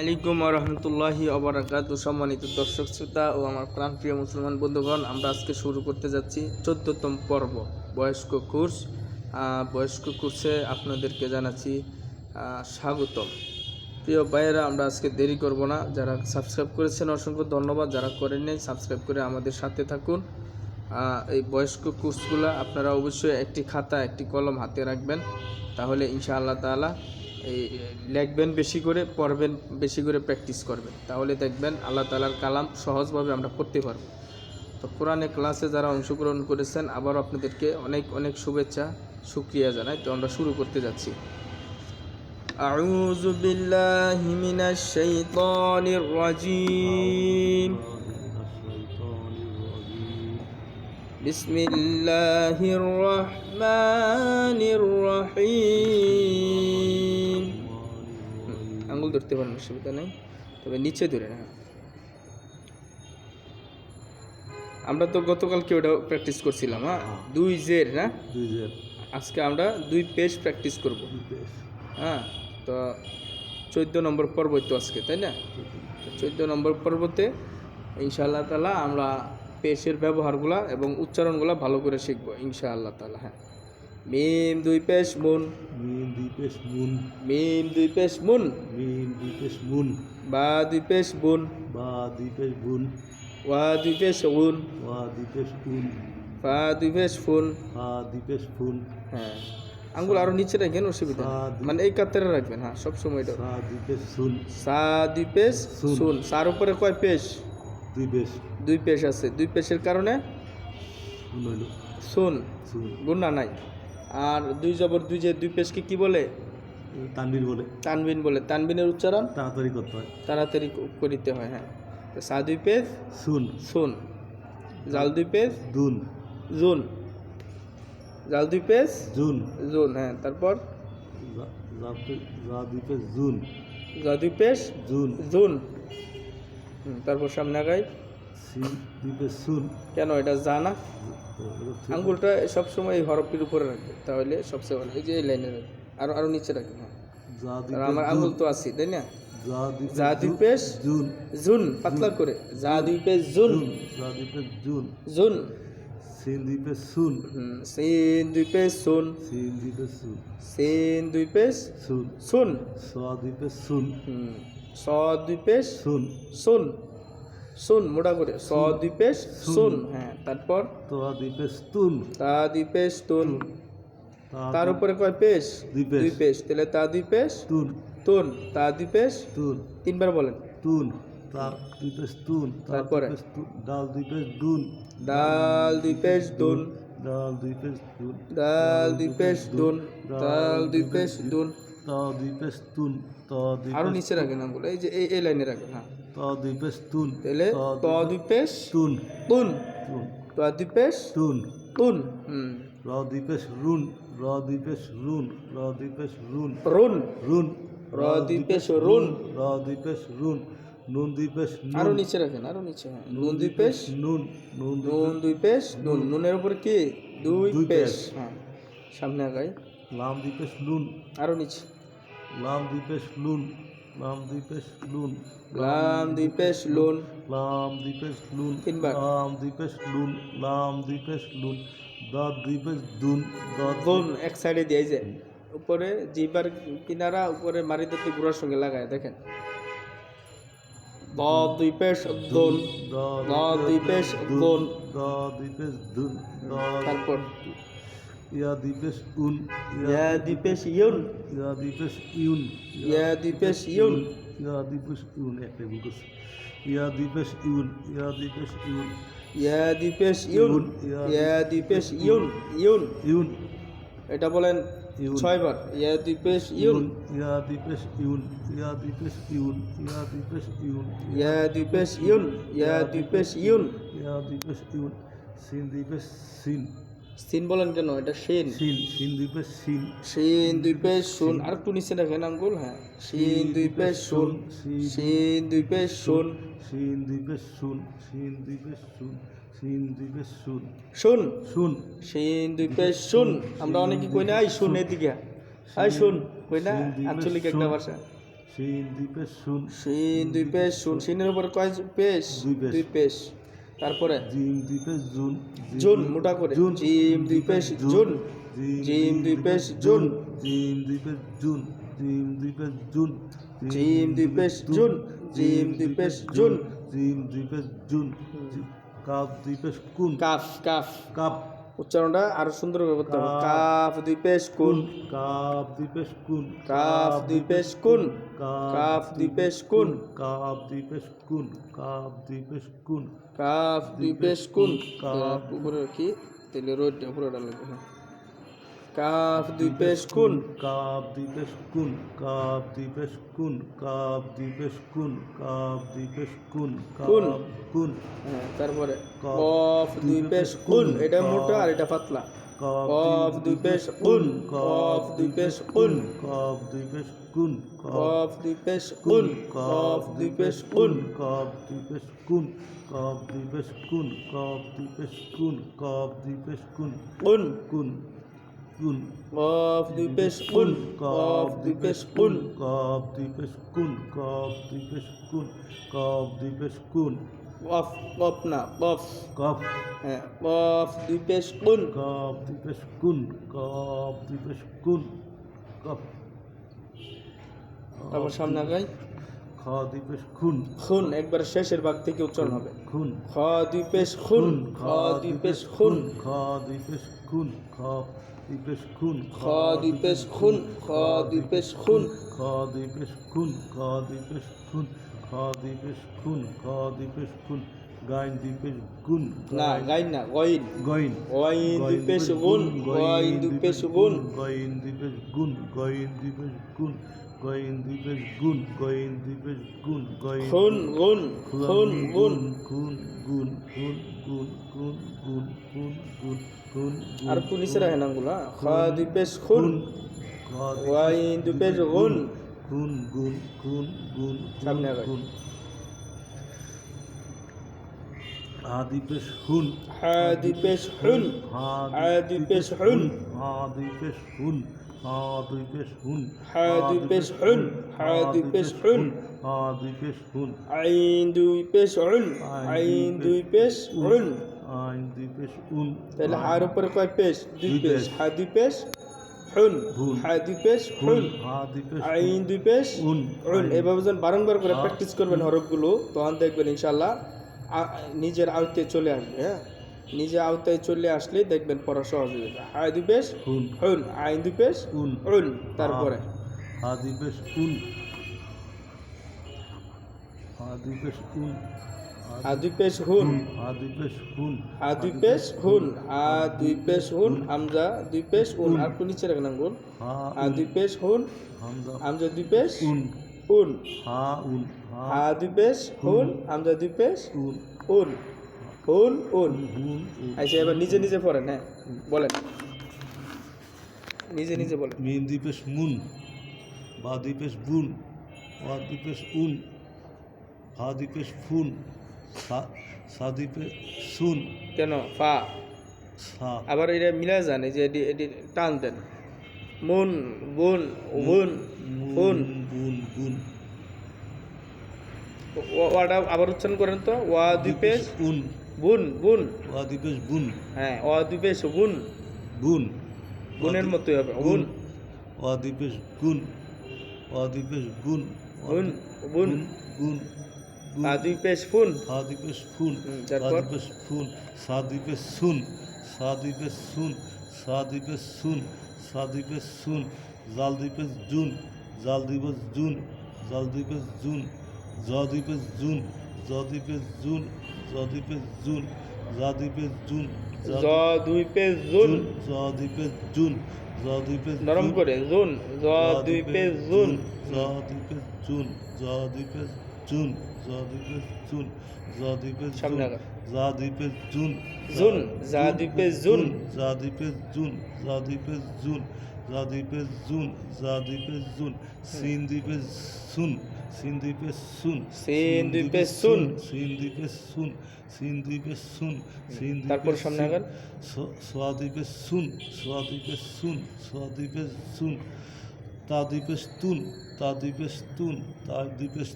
আলাইকুম রহমতুল্লাহি অবরাকাত সম্মানিত দর্শক শ্রোতা ও আমার প্রাণপ্রিয় মুসলমান বন্ধুগণ, আমরা আজকে শুরু করতে যাচ্ছি চোদ্দতম পর্ব, বয়স্ক কোর্স। বয়স্ক কোর্সে আপনাদেরকে জানাচ্ছি স্বাগতম। প্রিয় ভাইয়েরা, আমরা আজকে দেরি করব না। যারা সাবস্ক্রাইব করেছেন, অসংখ্য ধন্যবাদ। যারা করেন সাবস্ক্রাইব করে আমাদের সাথে থাকুন। এই বয়স্ক কোর্সগুলো আপনারা অবশ্যই একটি খাতা, একটি কলম হাতে রাখবেন। তাহলে ইনশাআল্লাহ এই লিখবেন বেশি করে পড়বেন বেশি করে প্র্যাকটিস করবেন তাহলে দেখবেন আল্লাহ তালার কালাম সহজভাবে আমরা পড়তে পারবো তো কোরআনে ক্লাসে যারা অংশগ্রহণ করেছেন আবার আপনাদেরকে অনেক অনেক শুভেচ্ছা সুক্রিয়া জানাই তো আমরা শুরু করতে যাচ্ছি أعوذ بالله من الشيطان الرجيم بسم الله الرحمن الرحيم আঙ্গুল ধরতে পারেন অসুবিধা নেই। তবে নিচে ধরে না আমরা তো গতকালকে ওটা প্র্যাকটিস করছিলাম হ্যাঁ? দুই জের না? দুই জের। আজকে আমরা দুই পেজ প্র্যাকটিস করব। হ্যাঁ? তো চোদ্দ নম্বর পর্ব তো আজকে তাই না? চোদ্দ নম্বর পর্বতে ইনশাআল্লাহ তালা আমরা পেশের ব্যবহারগুলা এবং উচ্চারণগুলা ভালো করে শিখব ইনশাআল্লাহ তালা হ্যাঁ। মিম দুই পেশ মুন মিম দুই পেশ মুন মিম দুই পেশ মুন মিম দুই পেশ মুন বা দুই পেশ বুন বা দুই পেশ বুন ওয়া দুই পেশ উন ওয়া দুই পেশ উন ফা দুই পেশ ফুন ফা দুই পেশ ফুন হ্যাঁ আঙ্গুল আরও নিচে রাখেন অসুবিধা মানে এই কাতারে রাখবেন হ্যাঁ সব সময় এটা সা দুই পেশ সুন সা দুই পেশ সুন। সার উপরে কয় পেশ দুই পেশ দুই পেশ আছে দুই পেশের কারণে সুন গুণা নাই আর দুই জবর দুই যে দুই পেশকে কি বলে? তানবিন বলে। তানবিন বলে। তানবিনের উচ্চারণ? তাড়াতাড়ি করতে হয়। তাড়াতাড়ি করিতে হয় হ্যাঁ। তো সা দুই পেশ? সুন। সুন। জাল দুই পেশ? দুন। জুন। জাল দুই পেশ? জুন। জুন হ্যাঁ। তারপর? জা- দুই জুন। জা দুই পেশ? জুন। জুন। তারপর সামনে আগাই। দুই পেশ সুন। কেন? এটা জানা আঙ্গুলটা সবসময় এই হরফটির উপরে রাখবে তাহলে সবচেয়ে ভালো এই যে এই লাইনে রাখবে আরও আরও নিচে রাখবে। আমার। আঙ্গুল তো আছে তাই না? যা দুই পেশ জুন। পাতলা করে। যা দুই পেশ জুন। জুন যা দুই পেশ জুন। জুন। সিন দুই পেশ সুন সিন দুই পেশ সুন। সিন দুই পেশ সুন। সিন দুই পেশ সুন। সুন। স দুই পেশ সুন। হুম, স দুই পেশ সুন। সুন। সুন মোটা করে। স দুই পেশ সুন। হ্যাঁ তারপর? তো দুই পেশ তুন। তা দুই পেশ তুন। তার উপরে কয় পেশ? দুই পেশ। দুই তাহলে তা দুই পেশ তুন। তুন। তা দুই পেশ তুন। তিনবার বলেন। তুন। তা দুই পেশ তুন তারপরে? ডাল দুই পেশ দুন। ডাল দুই পেশ দুন। ডাল দুই পেশ দুন। ডাল দুই পেশ দুন। ডাল দুই পেশ দুন। তা দুই তা দুই আরও নিচে রাখেন আঙ্গুল এই যে এই এই লাইনে রাখেন হ্যাঁ। তা দুই তাহলে ত দুই তুন। তুন ত দুই পেশ তুন। তুন হুম। র দুই পেশ রুন। র দুই রুন। র দুই পেশ রুন রুন রুন র দুই রুন র দুই রুন নুন দুই পেশ আরও নিচে রাখেন আরও নিচে নুন দুই পেশ নুন নুন দুই নুন দুই পেশ নুন নুনের উপরে কি? দুই পেশ পেশ। হ্যাঁ। সামনে আগাই। লাম দুই পেশ নুন আরও নিচে। লাম দুই পেশ নুন লাম দুই পেশ নুন লাম দুই লুন। লাম দুই পেশ নুন তিনবার। লাম দুই পেশ নুন লাম দুই পেশ নুন দাঁত দুই দুন দাঁত এক সাইডে দিয়ে যায় উপরে জিবার কিনারা উপরে মারি দিতে গুড়ার সঙ্গে লাগায় দেখেন। দ দুই পেশ দুন দ দুই পেশ দুন দা দুই দুন তারপর ইয়া দুই পেশ উন ইয়া দুই পেশ ইউন ইয়া দুই ইউন ইয়া দুই পেশ ইউন ইয়া দুই ইউন একটা ভুল করছি ইয়া দুই ইউন ইয়া দুই পেশ ইউন ইয়া ইউন ইয়া দুই ইউন ইউন ইউন এটা বলেন। ছয়বার ইয়া দুই ইউন ইয়া দুই পেশ ইউন ইয়া দুই পেশ ইউন ইয়া ইউন ইয়া দুই ইউন ইয়া দুই ইউন ইয়া দুই পেশ ইউন সিন দুই পেশ সিন সিন বলেন কেন এটা শিন সিন সিন দুই পেশ সিন শিন দুই পেশ শুন আর একটু নিচে রাখেন আঙ্গুল হ্যাঁ শিন দুই পেশ শুন শিন দুই পেশ শুন সিন দুই পেশ শুন সিন দুই পেশ শুন সিন দুই পেশ শুন শুন শুন শিন দুই পেশ শুন আমরা অনেকে কই না আই শুন এদিকে আই শুন কই না দুই আঞ্চলিক একটা ভাষা সিন দ্বীপে শুন শিন দুই পেশ শুন শিনের উপরে কয় পেশ দুই পেশ। দুই তারপরে? জিম দ্বীপে জুন। জুন মোটা করে। জুন। জিম দুই পেশ জুন। জিম দুই পেশ জুন। জিম দ্বীপে জুন। জিম দ্বীপে জুন। জিম দুই পেশ জুন। জিম দুই পেশ জুন। জিম দ্বীপে জুন। কাফ দ্বীপে কুন। কাফ কাফ কাপ। উচ্চারণটা আরও সুন্দর করে করতে হবে। কাফ। দ্বীপেশ দুই পেশ কুন। কাফ দ্বীপেশ কুন। কাফ দুই পেশ কুন। কাফ দুই পেশ কুন। কাফ দ্বীপেশ কুন। কাফ দ্বীপেশ কুন। কাফ দুই পেশ কুন। কাফ। উপরে কি তাহলে রোড উপরে ডালে হ্যাঁ। কাফ দুই পেশ কুন কাপ দ্বীপে কুন কাপ দ্বীপে কুন কাপ দ্বীপে কুন কাপ দ্বীপে কুন কুন। কুন হ্যাঁ তারপরে কফ দুই পেশ কুন এটা মোটা আর এটা পাতলা কফ দুই পেশ কুন কফ দুই পেশ কুন কাপ দ্বীপে কুন কফ দুই পেশ কুন কফ দুই পেশ কুন কাপ দ্বীপে কুন কাপ দ্বীপে কুন কাপ দ্বীপে কুন কাপ দ্বীপে কুন কুন কুন কুল। কফ দুই পেশ কুল কফ দুই পেশ কুল। কফ দুই পেশ কুল কফ দুই পেশ কুল কফ দুই পেশ কুল। কফ কফ না কফ। কফ। হ্যাঁ কফ দুই পেশ কুল। কফ দুই পেশ কুল কফ দুই পেশ কুল কফ। তারপর সামনে খ দুই খুন। খুন একবার শেষের ভাগ থেকে উচ্চারণ হবে। খুন। খ দুই পেশ খুন খ দুই পেশ খুন। খ দুই পেশ খুন খ। পেশখুন খাদি পেশখুন খাদি পেশখুন খাদি পেশখুন খাদি পেশখুন খাদি পেশখুন খাদি পেশখুন গাইন দীপেশ গুণ না গাইন না গইন। গইন। গইন দীপেশ গুণ গইন দীপেশ গুণ গইন দীপেশ গুণ গইন গুণ গইন দ্বীপে গুণ গইন দ্বীপে গুণ গইন খুন গুণ খুন গুণ গুণ গুণ গুণ গুণ গুণ গুণ গুণ গুণ গুণ আর আঙ্গুল হ্যাঁ খ দুই পেশ খুন গইন দুই পেশ গুণ গুণ গুণ গুণ গুণ সামনে। গুণ আদি পেশ হুন হা দুই পেশ হুন হা দুই পেশ হুন হা দুই পেশ হুন হা দুই পেশ হুন দুই পেশ হুন হা দুই পেশ হুন হা দুই পেশ হুন আইন দুই পেশ আইন তাহলে হার উপরে কয় পেশ? দুই পেশ। হা দুই পেশ। হুন। হা দুই পেশ হুন। আইন দুই পেশ এভাবে যখন বারংবার করে প্র্যাকটিস করবেন হরফগুলো তখন দেখবেন ইনশাল্লাহ নিজের আওতায় চলে আসবে হ্যাঁ? নিজে আওতায় চলে আসলে দেখবেন পড়া সহজ হয়ে যাবে হা দুই পেশ হুন হুন আইন দুই পেশ উন উন তারপরে হা দুই পেশ উন হা দুই পেশ উন হা দুই পেশ হুন হা দুই পেশ হুন হা দুই পেশ হুন হা দুই পেশ হুন আমজা দুই পেশ উন আর একটু নিচে হা হা দুই পেশ হুন আমজা দুই পেশ উন উন হা উন হা হা দুই পেশ হুন আমজা দুই পেশ উন উন হুন উন। উন আচ্ছা এবার নিজে নিজে পড়েন হ্যাঁ বলেন। নিজে নিজে বলেন। মিন দ্বীপেশ মুন বা দ্বীপেশ বুন ওয়া দ্বীপেশ উন হা দ্বীপেশ ফুন সা সা দ্বীপে সুন। কেন? ফা। সা। আবার এটা মিলা জানে যে এটি এটি টান দেন। মুন বুন বুন ফুন। বুন বুন। ও- ওয়াটা আবার উচ্চারণ করেন তো। ওয়া দুই পেশ উন। বুন বুন। অদ্বীপেশ বুন। হ্যাঁ অদ্বীপেশ বুন। বুন। বুনের মতোই হবে বুন। অদ্বীপেশ গুণ অদ্বীপেশ গুণ বুন বুন। গুণ আদ্বীপেশ ফুন। আদ্বীপেশ ফুন। আদ্বীপেশ ফুন। সাদ্বীপেশ সুন। সাদ্বীপেশ সুন। সাদ্বীপেশ সুন। সাদ্বীপেশ সুন। জালদ্বীপেশ জুন। জালদ্বীপেশ জুন। জালদ্বীপেশ জুন। জদ্বীপেশ জুন। জদ্বীপেশ জুন। জদ্বীপে জুল জদ্বীপে জুন জদ্বীপে জুল জুন জুল জদ্বীপে নরম করে জুন জদ্বীপে জুন জদ্বীপে জুল জুন জুল জদ্বীপে জুল জদ্বীপে জুন জুন জুল জুল জুন জুল জুন জুল জদ্বীপে জুন জা জুন জা দুই জুন সিন দুই সুন সিন দুই সুন সিন দুই পেজ সুন সিন দুই পেজ সুন সিন দুই পেজ সুন সিন দুই তারপর সামনে আগান সোয়া সুন সোয়া সুন সোয়া সুন তা দুই পেজ তা দুই পেজ তা দুই পেজ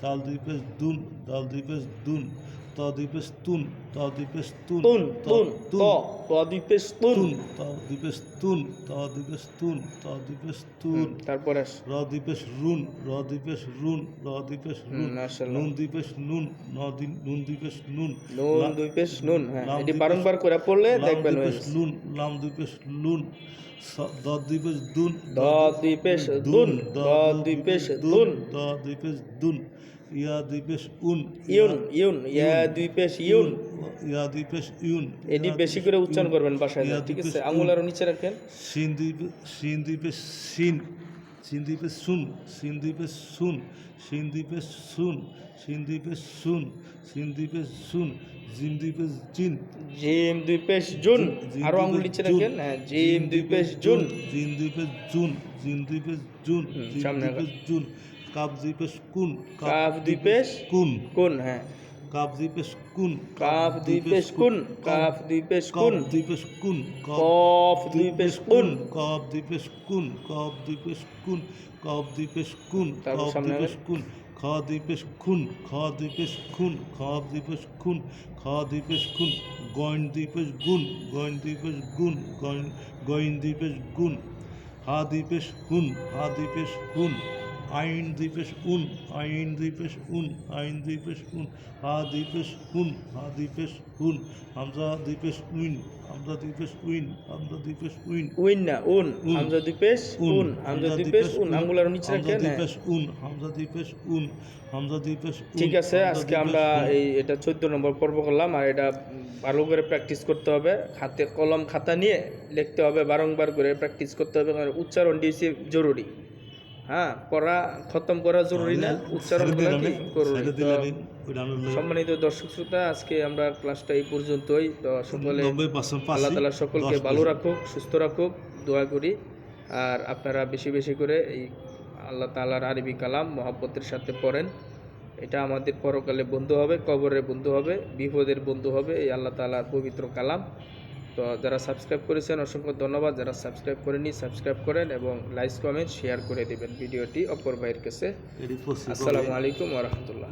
তাল দুই পেজ দুন তাল দুই পেজ দুন তুন তা দুই পেশ তুন তুন তা দুই পেশ তুন হুম, তারপরে আস। র দুই পেশ রুন র দুই রুন র দুই পেশ হুম, রুন। নুন নুন ন দুই নুন দুই নুন নুন লা- নুন হ্যাঁ এটি বারংবার করে পড়লে দেখবেন লুন লাম দুই পেশ লুন স- দ দুই পেশ দুন দ দুই পেশ দুন দ দুই পেশ দুন দ দুই পেশ দুন ইয়া দুই পেশ উন ইউন ইউন ইয়া দুই পেশ ইউন ইয়া দুই পেশ ইউন এটি বেশি করে উচ্চারণ করবেন বাসায় ঠিক আছে আঙুল। আরও নিচে রাখেন সিন দুই সিন দুই পেশ সিন সিন দুই পেশ সুন সিন দুই পেশ সুন সিন দুই পেশ সুন সিন দুই পেশ সুন সিন দুই পেশ সুন দুই জিন জিম দুই পেশ জুন আরও আঙুল নিচে রাখেন হ্যাঁ জিম দুই পেশ জুন জিন দুই জুন জিন দুই জুন আগান। পেশ জুন কাপ দুই পেশ কুন কাফ দুই কুন কোন হ্যাঁ কাপ দুই পেশ কুন কাফ দুই কুন কাফ কাপ কুন দুই পেশ কুন কাপ কফ দুই পেশ কুন কপ কপ কপ কপ খ দুই খুন খ দুই খুন খ দুই খুন খ দুই খুন গয়ন দুই গুণ গয়ন দুই গুণ গয়ন দুই গুণ হা দুই পেশ হুন হা দুই পেশ হুন আইন দুই পেশ উন আইন দুই পেশ উন আইন দুই পেশ উন হা দুই পেশ হুন হা দুই পেশ হুন হামজা দুই পেশ উইন হামজা দুই পেশ উইন হামজা দুই পেশ উইন উইন না উন উন। হামজা দুই পেশ উন হামজা দুই পেশ উন আঙুল আরও নিচে রাখেন দুই হ্যাঁ পেশ উন হামজা দুই পেশ উন হামজা দুই পেশ উন, ঠিক আছে আজকে আমরা এই এটা চোদ্দ নম্বর পর্ব করলাম আর এটা ভালো করে প্র্যাকটিস করতে হবে হাতে কলম খাতা নিয়ে লিখতে হবে বারংবার করে প্র্যাকটিস করতে হবে কারণ উচ্চারণটি জরুরি হ্যাঁ পড়া খতম করা জরুরি না। উচ্চারণ করা কি জরুরি সম্মানিত দর্শক শ্রোতা আজকে আমরা ক্লাসটা এই পর্যন্তই। তো সকলে আল্লাহ তালা সকলকে ভালো রাখুক সুস্থ রাখুক দোয়া করি। আর আপনারা বেশি বেশি করে এই আল্লাহ তালার আরবি কালাম মহব্বতের সাথে পড়েন। এটা আমাদের পরকালে বন্ধু হবে কবরের বন্ধু হবে বিপদের বন্ধু হবে এই আল্লাহ তালার পবিত্র কালাম। তো যারা সাবস্ক্রাইব করেছেন অসংখ্য ধন্যবাদ। যারা সাবস্ক্রাইব করেনি সাবস্ক্রাইব করেন এবং লাইক কমেন্ট শেয়ার করে দেবেন। ভিডিওটি অপর ভাইয়ের কাছে। আসসালামু আলাইকুম ওরহমতুল্লাহ